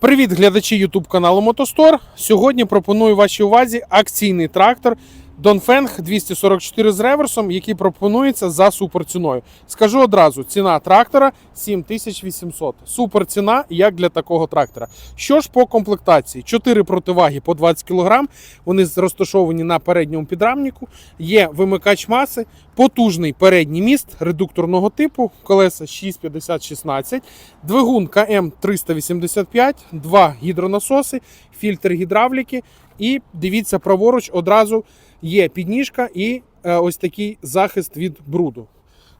Привіт, глядачі YouTube каналу Мотостор. Сьогодні пропоную вашій увазі акційний трактор Донфенг 244 з реверсом, який пропонується за суперціною. Скажу одразу: ціна трактора 7800. Супер ціна, як для такого трактора. Що ж по комплектації? 4 противаги по 20 кг. Вони розташовані на передньому підрамнику. Є вимикач маси, потужний передній міст редукторного типу, колеса 650-16, двигун КМ 385, два гідронасоси, фільтр гідравліки. І дивіться праворуч одразу є підніжка і е, ось такий захист від бруду.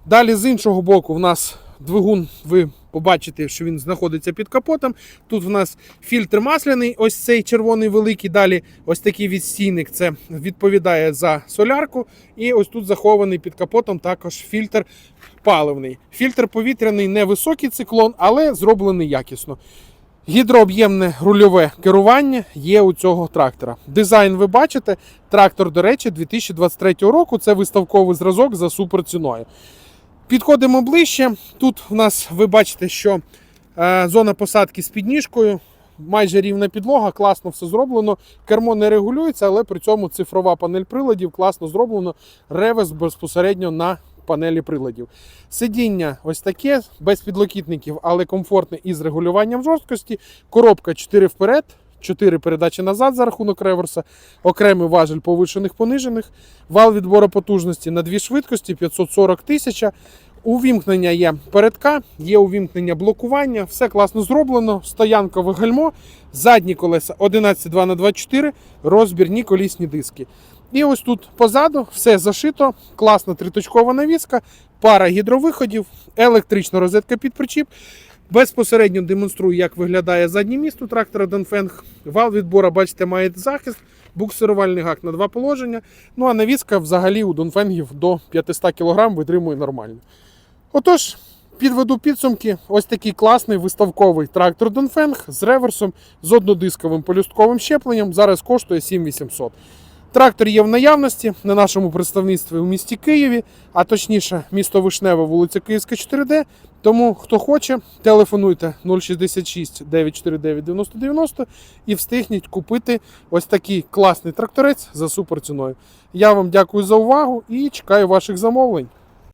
Далі з іншого боку, в нас двигун, ви побачите, що він знаходиться під капотом. Тут в нас фільтр масляний, ось цей червоний великий. Далі ось такий відстійник, це відповідає за солярку. І ось тут захований під капотом також фільтр паливний. Фільтр повітряний невисокий циклон, але зроблений якісно. Гідрооб'ємне рульове керування є у цього трактора. Дизайн ви бачите. Трактор, до речі, 2023 року. Це виставковий зразок за суперціною. Підходимо ближче. Тут в нас ви бачите, що е, зона посадки з підніжкою, майже рівна підлога, класно все зроблено. Кермо не регулюється, але при цьому цифрова панель приладів класно зроблено. Ревес безпосередньо на панелі приладів. Сидіння ось таке, без підлокітників, але комфортне із регулюванням жорсткості. Коробка 4 вперед. 4 передачі назад за рахунок реверса, окремий важель повишених понижених, вал відбору потужності на дві швидкості 540 тисяч. Увімкнення є передка, є увімкнення блокування, все класно зроблено. Стоянкове гальмо, задні колеса 11,2 на 24 розбірні колісні диски. І ось тут позаду все зашито, класна триточкова навіска, пара гідровиходів, електрична розетка під причіп. Безпосередньо демонструю, як виглядає заднє місто трактора Донфенг. Вал відбора, бачите, має захист, буксирувальний гак на два положення. Ну а навіска взагалі у Донфенгів до 500 кг витримує нормально. Отож, підведу підсумки. Ось такий класний виставковий трактор Донфенг з реверсом, з однодисковим полюстковим щепленням. Зараз коштує 7800. Трактор є в наявності на нашому представництві у місті Києві, а точніше, місто Вишневе, вулиця Київська, 4D. Тому, хто хоче, телефонуйте 066 949 9090 і встигніть купити ось такий класний тракторець за суперціною. Я вам дякую за увагу і чекаю ваших замовлень.